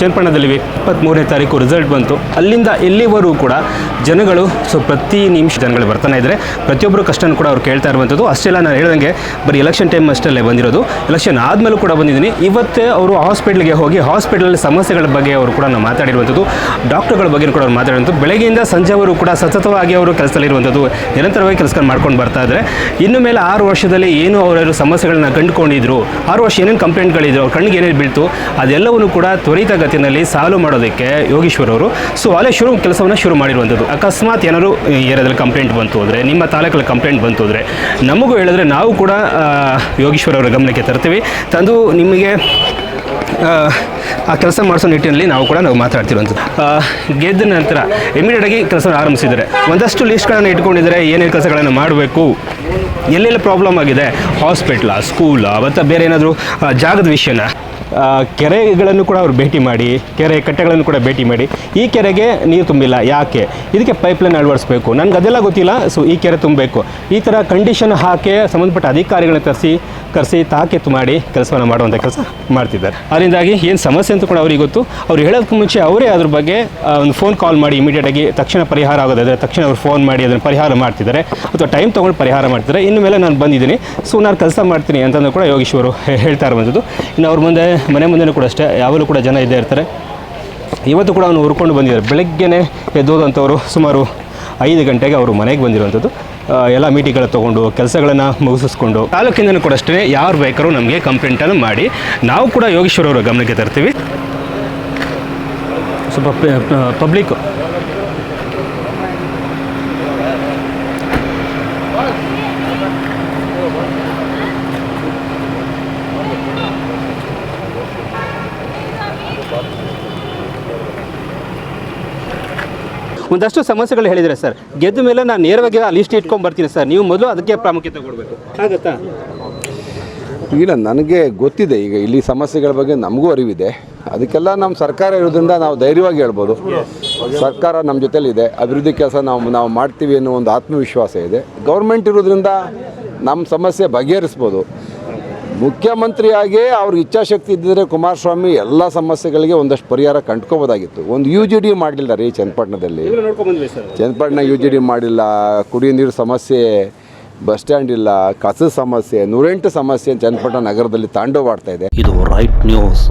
ಚನ್ನಪಟ್ಟಣದಲ್ಲಿ ಇಪ್ಪತ್ತ್ಮೂರನೇ ತಾರೀಕು ರಿಸಲ್ಟ್ ಬಂತು. ಅಲ್ಲಿಂದ ಎಲ್ಲಿವರೆಗೂ ಕೂಡ ಜನಗಳು ಸೊ ಪ್ರತಿ ನಿಮಿಷ ಜನಗಳು ಬರ್ತಾನೆ ಇದ್ದರೆ ಪ್ರತಿಯೊಬ್ಬರು ಕಷ್ಟನೂ ಕೂಡ ಅವ್ರು ಕೇಳ್ತಾ ಇರುವಂಥದ್ದು. ಅಷ್ಟೆಲ್ಲ ನಾನು ಹೇಳ್ದಂಗೆ ಬರೀ ಎಲೆಕ್ಷನ್ ಟೈಮ್ ಅಷ್ಟಲ್ಲೇ ಬಂದಿರೋದು. ಎಲೆಕ್ಷನ್ ಆದಮೇಲೂ ಕೂಡ ಬಂದಿದ್ದೀನಿ. ಇವತ್ತೇ ಅವರು ಹಾಸ್ಪಿಟ್ಲಿಗೆ ಹೋಗಿ ಹಾಸ್ಪಿಟಲಲ್ಲಿ ಸಮಸ್ಯೆಗಳ ಬಗ್ಗೆ ಅವರು ಕೂಡ ನಾವು ಮಾತಾಡಿರುವಂಥದ್ದು. ಡಾಕ್ಟರ್ಗಳ ಬಗ್ಗೆ ಕೂಡ ಅವ್ರು ಮಾತಾಡಿರುವಂಥದ್ದು. ಬೆಳಗ್ಗೆಯಿಂದ ಸಂಜೆವರು ಕೂಡ ಸತತವಾಗಿ ಅವರು ಕೆಲಸದಲ್ಲಿರುವಂಥದ್ದು ನಿರಂತರವಾಗಿ ಕೆಲಸ ಮಾಡ್ಕೊಂಡು ಬರ್ತಾ ಇದ್ದಾರೆ ಇನ್ನು ಮೇಲೆ ಆರು ವರ್ಷದಲ್ಲಿ ಏನು ಅವರ ಸಮಸ್ಯೆಗಳನ್ನ ಕಂಡುಕೊಂಡಿದ್ರು, ಆರು ವರ್ಷ ಏನೇನು ಕಂಪ್ಲೇಂಟ್ಗಳಿದ್ರು ಅವ್ರ ಕಣ್ಣಿಗೆ ಏನೇನು ಬೀಳ್ತು, ಅದೆಲ್ಲವನ್ನು ಕೂಡ ತ್ವರಿತಗತಿನಲ್ಲಿ ಸಾಲು ಮಾಡೋದಕ್ಕೆ ಯೋಗೀಶ್ವರ್ ಅವರು. ಸೊ ಅಲ್ಲೇ ಶುರು ಕೆಲಸವನ್ನು ಶುರು ಮಾಡಿರುವಂಥದ್ದು. ಅಕಸ್ಮಾತ್ ಏನಾದ್ರು ಏರಿಯಾದಲ್ಲಿ ಕಂಪ್ಲೇಂಟ್ ಬಂತು ಅಂದರೆ ನಿಮ್ಮ ತಾಲೂಕಲ್ಲಿ ಕಂಪ್ಲೇಂಟ್ ಬಂತು ಅಂದರೆ ನಮಗೂ ಹೇಳಿದ್ರೆ ನಾವು ಕೂಡ ಯೋಗೇಶ್ವರ ಅವರ ಗಮನಕ್ಕೆ ತರ್ತೀವಿ. ತಂದು ನಿಮಗೆ ಆ, ಕೆಲಸ ಮಾಡಿಸೋ ನಿಟ್ಟಿನಲ್ಲಿ ನಾವು ಕೂಡ ನಾವು ಮಾತಾಡ್ತಿರುವಂಥದ್ದು. ಗೆದ್ದ ನಂತರ ಇಮಿಡಿಯೇಟಾಗಿ ಕೆಲಸ ಆರಂಭಿಸಿದರೆ ಒಂದಷ್ಟು ಲಿಸ್ಟ್ಗಳನ್ನು ಇಟ್ಕೊಂಡಿದ್ದಾರೆ. ಏನೇನು ಕೆಲಸಗಳನ್ನು ಮಾಡಬೇಕು? ಎಲ್ಲೆಲ್ಲ ಪ್ರಾಬ್ಲಮ್ ಆಗಿದೆ? ಹಾಸ್ಪಿಟ್ಲಾ ಸ್ಕೂಲಾ ಮತ್ತು ಬೇರೆ ಏನಾದರೂ ಜಾಗದ ವಿಷಯನ? ಕೆರೆಗಳನ್ನು ಕೂಡ ಅವರು ಭೇಟಿ ಮಾಡಿ, ಕೆರೆ ಕಟ್ಟೆಗಳನ್ನು ಕೂಡ ಭೇಟಿ ಮಾಡಿ. ಈ ಕೆರೆಗೆ ನೀರು ತುಂಬಿಲ್ಲ. ಯಾಕೆ? ಇದಕ್ಕೆ ಪೈಪ್ಲೈನ್ ಅಳವಡಿಸ್ಬೇಕು. ನನಗೆ ಅದೆಲ್ಲ ಗೊತ್ತಿಲ್ಲ ಸೊ ಈ ಕೆರೆ ತುಂಬಬೇಕು. ಈ ಥರ ಕಂಡೀಷನ್ ಹಾಕಿ ಸಂಬಂಧಪಟ್ಟ ಅಧಿಕಾರಿಗಳನ್ನ ತರಿಸಿ ಕರೆಸಿ ತಾಕೀತು ಮಾಡಿ ಕೆಲಸವನ್ನು ಮಾಡುವಂಥ ಕೆಲಸ ಮಾಡ್ತಿದ್ದಾರೆ. ಅದರಿಂದಾಗಿ ಏನು ಸಮಸ್ಯೆ ಅಂತ ಕೂಡ ಅವ್ರಿಗೆ ಗೊತ್ತು. ಅವ್ರು ಹೇಳೋದಕ್ಕೆ ಮುಂಚೆ ಅವರೇ ಅದ್ರ ಬಗ್ಗೆ ಒಂದು ಫೋನ್ ಕಾಲ್ ಮಾಡಿ ಇಮಿಡಿಯೇಟಾಗಿ ತಕ್ಷಣ ಪರಿಹಾರ ಆಗೋದಾದರೆ ತಕ್ಷಣ ಅವ್ರು ಫೋನ್ ಮಾಡಿ ಅದನ್ನು ಪರಿಹಾರ ಮಾಡ್ತಿದ್ದಾರೆ. ಅಥವಾ ಟೈಮ್ ತೊಗೊಂಡು ಪರಿಹಾರ ಮಾಡ್ತಿದ್ದಾರೆ. ಇನ್ನು ಮೇಲೆ ನಾನು ಬಂದಿದ್ದೀನಿ. ಸೊ ನಾನು ಕೆಲಸ ಮಾಡ್ತೀನಿ ಅಂತಂದು ಕೂಡ ಯೋಗೀಶ್ವರು ಹೇಳ್ತಾ ಇರುವಂಥದ್ದು ಇನ್ನು ಅವ್ರ ಮುಂದೆ, ಮನೆ ಮುಂದೆನೂ ಕೂಡ ಅಷ್ಟೇ. ಯಾವಾಗಲೂ ಕೂಡ ಜನ ಇದ್ದೇ ಇರ್ತಾರೆ. ಇವತ್ತು ಕೂಡ ಅವನು ಹುರ್ಕೊಂಡು ಬಂದಿದ್ದಾರೆ. ಬೆಳಗ್ಗೆನೇ ಎದ್ದೋದಂಥವ್ರು ಸುಮಾರು ಐದು ಗಂಟೆಗೆ ಅವರು ಮನೆಗೆ ಬಂದಿರುವಂಥದ್ದು ಎಲ್ಲ ಮೀಟಿಂಗ್ಗಳು ತೊಗೊಂಡು ಕೆಲಸಗಳನ್ನು ಮುಗಿಸಿಸ್ಕೊಂಡು ತಾಲೂಕಿಂದನೂ ಕೂಡ ಅಷ್ಟೇ ಯಾರು ಬೇಕಾದ್ರೂ ನಮಗೆ ಕಂಪ್ಲೇಂಟನ್ನು ಮಾಡಿ. ನಾವು ಕೂಡ ಯೋಗೇಶ್ವರವರ ಗಮನಕ್ಕೆ ತರ್ತೀವಿ. ಸ್ವಲ್ಪ ಪಬ್ಲಿಕ್ಕು ಒಂದಷ್ಟು ಸಮಸ್ಯೆಗಳು ಹೇಳಿದರೆ ಸರ್, ಗೆದ್ದ ಮೇಲೆ ನಾನು ನೇರವಾಗಿ ಆ ಲಿಸ್ಟ್ ಇಟ್ಕೊಂಡು ಬರ್ತೀನಿ ಸರ್. ನೀವು ಮೊದಲು ಅದಕ್ಕೆ ಪ್ರಾಮುಖ್ಯತೆ ಕೊಡಬೇಕು. ಆಗುತ್ತಾ ಇಲ್ಲ, ನನಗೆ ಗೊತ್ತಿದೆ, ಈಗ ಇಲ್ಲಿ ಸಮಸ್ಯೆಗಳ ಬಗ್ಗೆ ನಮಗೂ ಅರಿವಿದೆ. ಅದಕ್ಕೆಲ್ಲ ನಮ್ಮ ಸರ್ಕಾರ ಇರೋದ್ರಿಂದ ನಾವು ಧೈರ್ಯವಾಗಿ ಹೇಳ್ಬೋದು. ಸರ್ಕಾರ ನಮ್ಮ ಜೊತೆಲಿದೆ. ಅಭಿವೃದ್ಧಿ ಕೆಲಸ ನಾವು ನಾವು ಮಾಡ್ತೀವಿ ಅನ್ನೋ ಒಂದು ಆತ್ಮವಿಶ್ವಾಸ ಇದೆ. ಗೌರ್ಮೆಂಟ್ ಇರೋದ್ರಿಂದ ನಮ್ಮ ಸಮಸ್ಯೆ ಬಗೆಹರಿಸ್ಬೋದು. ಮುಖ್ಯಮಂತ್ರಿಯಾಗಿ ಅವ್ರಿಗೆ ಇಚ್ಛಾಶಕ್ತಿ ಇದ್ದಿದ್ರೆ ಕುಮಾರಸ್ವಾಮಿ ಎಲ್ಲ ಸಮಸ್ಯೆಗಳಿಗೆ ಒಂದಷ್ಟು ಪರಿಹಾರ ಕಂಡ್ಕೋಬೋದಾಗಿತ್ತು. ಒಂದು ಯು ಜಿ ಡಿ ಮಾಡಲಿಲ್ಲ ರೀ ಚನ್ನಪಟ್ಟಣದಲ್ಲಿ. ಚನ್ನಪಟ್ಟಣ ಯು ಜಿ ಡಿ ಮಾಡಿಲ್ಲ ಕುಡಿಯೋ ನೀರು ಸಮಸ್ಯೆ ಬಸ್ ಸ್ಟ್ಯಾಂಡ್ ಇಲ್ಲ ಕಸದ ಸಮಸ್ಯೆ ನೂರೆಂಟು ಸಮಸ್ಯೆ ಚನ್ನಪಟ್ಟಣ ನಗರದಲ್ಲಿ ತಾಂಡವಾಡ್ತಾ ಇದೆ. ಇದು ರೈಟ್ ನ್ಯೂಸ್